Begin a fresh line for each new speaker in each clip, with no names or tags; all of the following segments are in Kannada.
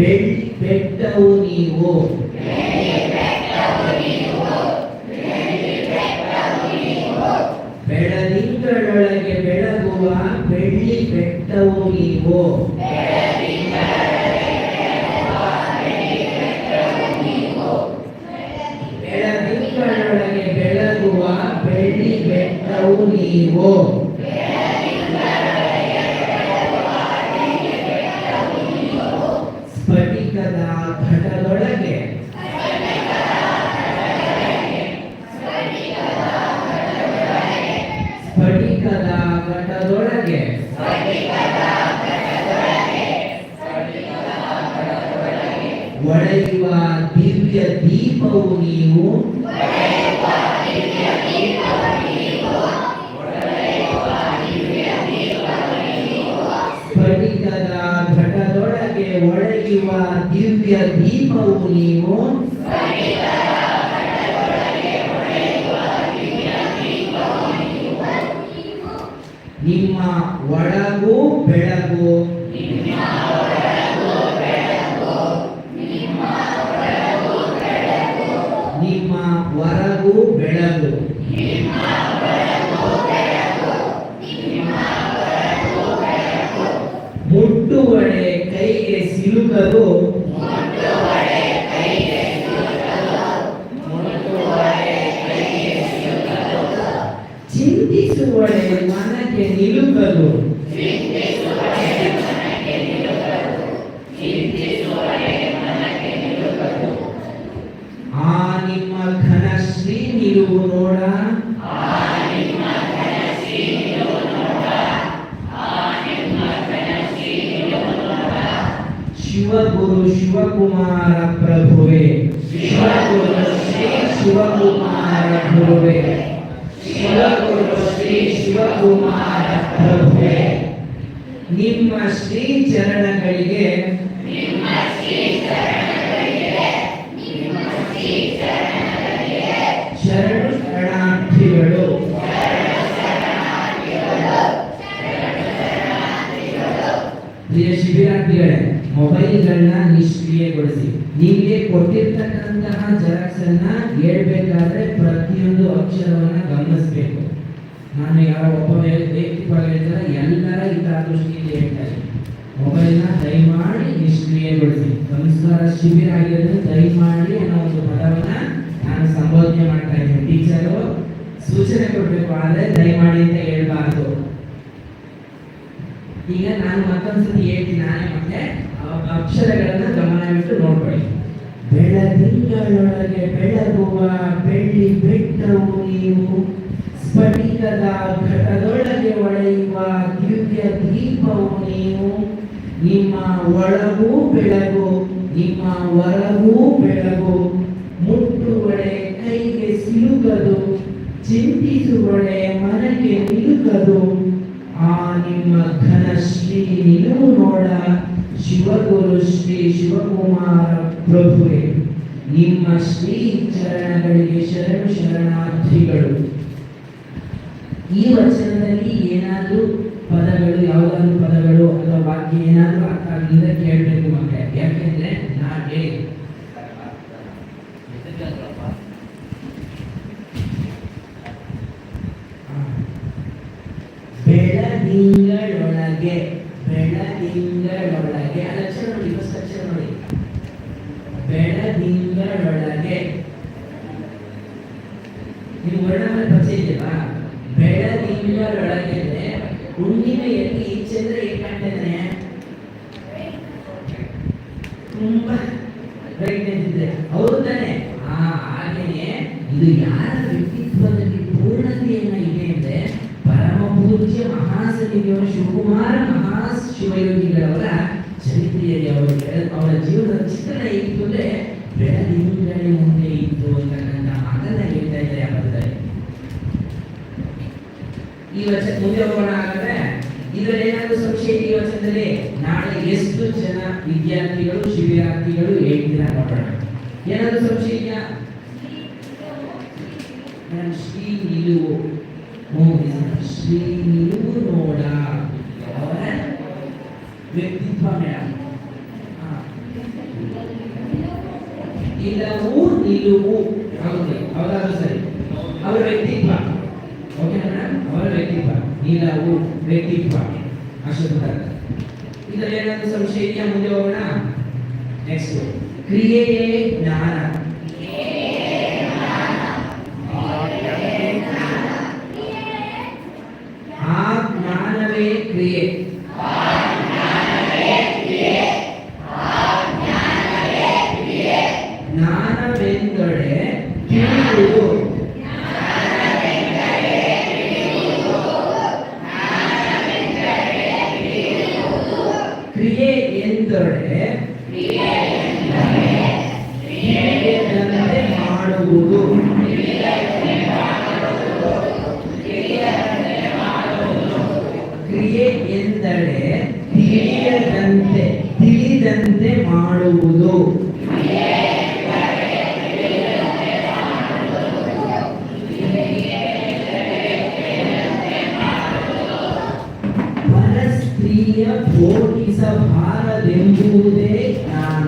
ಬೆಳ್ಳಿ ಬೆಟ್ಟವು ನೀವು. ಬೆಳದಿಂಗಳೊಳಗೆ ಬೆಳಗುವ ಬೆಳ್ಳಿ ಬೆಟ್ಟವು ನೀವು. ಒಳೆಯುವ ದಿವ್ಯ ದೀಪವು ನೀವು ನಿಮ್ಮ ಒಳಗೂ ಬೆಳಗು ನಿಮ್ಮ ಹೊರಗೂ ಬೆಳಗು ಶಿವಕುಮಾರ ಪ್ರಭುವೆ ನಿಮ್ಮ ಶ್ರೀ ಚರಣಗಳಿಗೆ ಶರಣು ಶರಣಾರ್ಥಿಗಳು. ಪ್ರಿಯ ಶಿಬಿರಾರ್ಥಿಗಳೇ, ಮೊಬೈಲ್ಗಳನ್ನ ನಿಷ್ಕ್ರಿಯಗೊಳಿಸಿ. ನಿಮಗೆ ಕೊಟ್ಟಿರ್ತಕ್ಕಂತಹ ಜೆರಾಕ್ಸ್ ಅನ್ನ ಹೇಳ್ಬೇಕಾದ್ರೆ ಪ್ರತಿಯೊಂದು ಅಕ್ಷರವನ್ನ ಗಮನಿಸಬೇಕು. ನಾನು ಯಾರೋ ಒಬ್ಬ ವ್ಯಕ್ತಿ ಹೇಳ್ತಾರೆ, ಎಲ್ಲರ ಹಿತದೃಷ್ಟಿಯಿಂದ ಹೇಳ್ತಾರೆ ಮೊಬೈಲ್ನ ದಯಮಾಡಿ ನಿಷ್ಕ್ರಿಯಗೊಳಿಸಿ. ಸಂಸ್ಕಾರ ಶಿಬಿರ ಆಗಿರೋದು ದಯಮಾಡಿ ಅನ್ನೋ ಒಂದು ಪದವನ್ನ ನಾನು ಸಂಬೋಧನೆ ಮಾಡ್ತಾ ಇದ್ದೇನೆ. ಟೀಚರು ಸೂಚನೆ ಕೊಡಬೇಕು, ಆದರೆ ದಯಮಾಡಿ ಅಂತ ಹೇಳ್ಬಾರ್ದು. ಈಗ ನಾನು ಮತ್ತೊಂದ್ಸತಿ ಹೇಳ್ತೀನಿ, ನಾನೇ ಮತ್ತೆ ಅಕ್ಷರಗಳನ್ನ ಗಮನವಿಟ್ಟು ನೋಡ್ಕೊಳ್ಳಿ. ಬೆಳದಿಂಗಳೊಳಗೆ ಬೆಳಗುವ ಬೆಳ್ಳಿ ಬೆಟ್ಟವು ನೀವು. ಸ್ಫಟಿಕದ ಘಟದೊಳಗೆ ಒಳೆಯುವ ದಿವ್ಯ ದೀಪವು ನೀವು ನಿಮ್ಮ ಒಳಗೂ ಬೆಳಗು, ನಿಮ್ಮ ಹೊರಗೂ ಬೆಳಗು. ಮುಟ್ಟುವಳೆ ಕೈಗೆ ಸಿಲುಕದು, ಚಿಂತಿಸುವಳೆ ಮನಕ್ಕೆ ನಿಲುಕದು. ಆ ನಿಮ್ಮ ಘನ ಶ್ರೀ ನಿಲುವು ನೋಡ, ಶಿವಗುರು ಶ್ರೀ ಶಿವಕುಮಾರ ಪ್ರಭುವೆ. ನಿಮ್ಮ ಶ್ರೀ ಚರಣಗಳಿಗೆ ಶರಣು ಶರಣಾರ್ಥಿಗಳು. ಈ ವಚನದಲ್ಲಿ ಏನಾದರೂ ಪದಗಳು, ಯಾವುದಾದ್ರು ಪದಗಳು ಅಥವಾ ವಾಕ್ಯ ಏನಾದರೂ ಅರ್ಥ ಆಗಲಿಲ್ಲ ಕೇಳಬೇಕು ಮಕ್ಕಳೇ ಯಾಕೆಂದ್ರೆ ನಾಳೆ ಬೆಳದಿಂಗಳೊಳಗೆ ಬೆಳದಿಂಗಳೊಳಗೆ ಅಕ್ಷರ ನೋಡಿ ಅಕ್ಷರ ನೋಡಿ. ಬೆಳದಿಂಗಳೊಳಗೆ. ನೀವು ವರ್ಣ ಪರಿಚಯ ಇದೆಯಲ್ಲ ಬೆಳದಿಂಗಳೊಳಗೆ ಅಂದ್ರೆ ಹುಣ್ಣಿಮೆಯಲ್ಲಿ ಚಂದ್ರ ಹೇಗೆ ಕಾಣ್ತಾ ತುಂಬಾ ಬ್ರೈಟ್ನೆಸ್ ಇದೆ ಅವರು ತಾನೆ. ಆ, ಹಾಗೇನೆ ಇದು ಯಾರ ವ್ಯಕ್ತಿತ್ವದಲ್ಲಿ ಪೂರ್ಣತೆಯನ್ನ ಇದೆ ಅಂದ್ರೆ ಪರಮ ಪೂಜ್ಯ ಮಹಾಸನಿದೇವ ಶಿವಕುಮಾರ ಮಹಾ ಶಿವಯೋಗಿಗಳವರ ಚರಿತ್ರೆಯಲ್ಲಿ ಅವರು ಅವರ ಜೀವನದ ಈ ವರ್ಷ ಮುಂದೆ ಹೋಗೋಣ ಹಾಗಾದ್ರೆ ಇದರಲ್ಲಿ ಏನಾದ್ರು ಸಂಶಯ ಈ ವರ್ಷದಲ್ಲಿ ನಾಳೆ ಎಷ್ಟು ಜನ ವಿದ್ಯಾರ್ಥಿಗಳು, ಶಿಬಿರಾರ್ಥಿಗಳು ಹೇಳ್ತೀರಾ ನೋಡೋಣ ಏನಾದರೂ ಸಂಶಯ ಶ್ರೀ ನಿಲುವು ಶ್ರೀ ನಿಲುವು ನೋಡ ಅವರ ವ್ಯಕ್ತಿತ್ವ ಮೇಡಮ್ ಇಲ್ಲವೂ ನಿಲುವು. ಹೌದು, ಹೌದಾದ್ರೂ ಸರಿ. ಅವ್ರ ವ್ಯಕ್ತಿ ನೀಲಾವು ರೇಟಿಫ ಅಶುದ್ಧ ಇದರಲ್ಲಿ ಏನಾದರೂ ಸಂಶಯ ಇದೆಯಾ? ಮುಂದೆ ಹೋಗೋಣ. ನೆಕ್ಸ್ಟ್ ಕ್ರಿಯೆಯೇ ಜ್ಞಾನ. ತೊಲಗಿಸಬಾರದೆಂಬುದೇ ಜ್ಞಾನ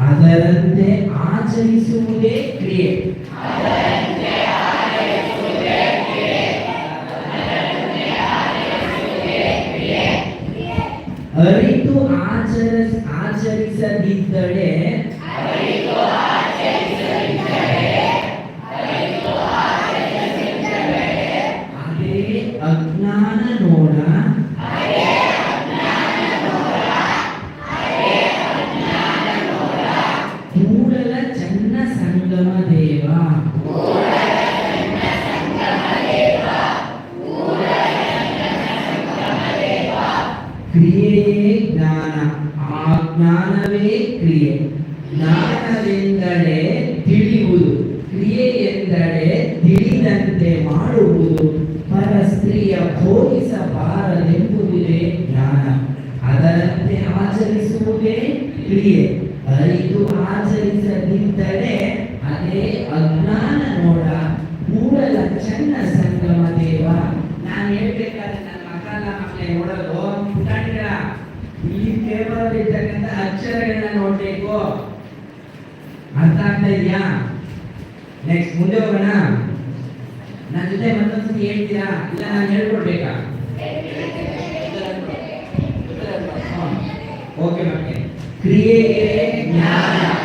ಅದರಂತೆ ಆಚರಿಸುವುದೇ ಕ್ರಿಯೆ ಅರಿತು ಆಚರಿಸ ಆಚರಿಸದಿದ್ದಳೆ ಜ್ಞಾನವೇ ಕ್ರಿಯೆ. ಜ್ಞಾನವೆಂದರೆ ತಿಳಿಯುವುದು ಕ್ರಿಯೆ ಎಂದರೆ ತಿಳಿದಂತೆ ಮಾಡುವುದು. ಪರಸ್ತ್ರೀಯ ಭೋಗಿಸಬಾರದೆಂಬುದೇ ಜ್ಞಾನ. ಅದರಂತೆ ಆಚರಿಸುವುದೇ ಕ್ರಿಯೆ. ಅರಿತು ಆಚರಿಸದಿದ್ದರೆ ಅದೇ ಅಜ್ಞಾನ ನೋಡ ಮೂಡಲ ಚನ್ನ ಸಂಗಮ ದೇವ. ನಾನು ಹೇಳ್ಬೇಕಾದ್ರೆ ನನ್ನ ಮಕ್ಕಳ ಮಕ್ಕಳ ನೋಡಲು ಪುಟಾಣಿ ಅಕ್ಷರಗಳನ್ನ ನೋಡಬೇಕು. ಅರ್ಥ ಆಗ್ತಾ ಇದೆಯಾ? ನೆಕ್ಸ್ಟ್ ಮುಂದೆ ಹೋಗೋಣ. ನನ್ನ ಜೊತೆ ಮತ್ತೊಂದು ಹೇಳ್ತೀರಾ? ಇಲ್ಲ ನಾನು ಹೇಳ್ಕೊಡ್ಬೇಕಾ? ಓಕೆ ಓಕೆ ಕ್ರಿಯೆ ಜ್ಞಾನ.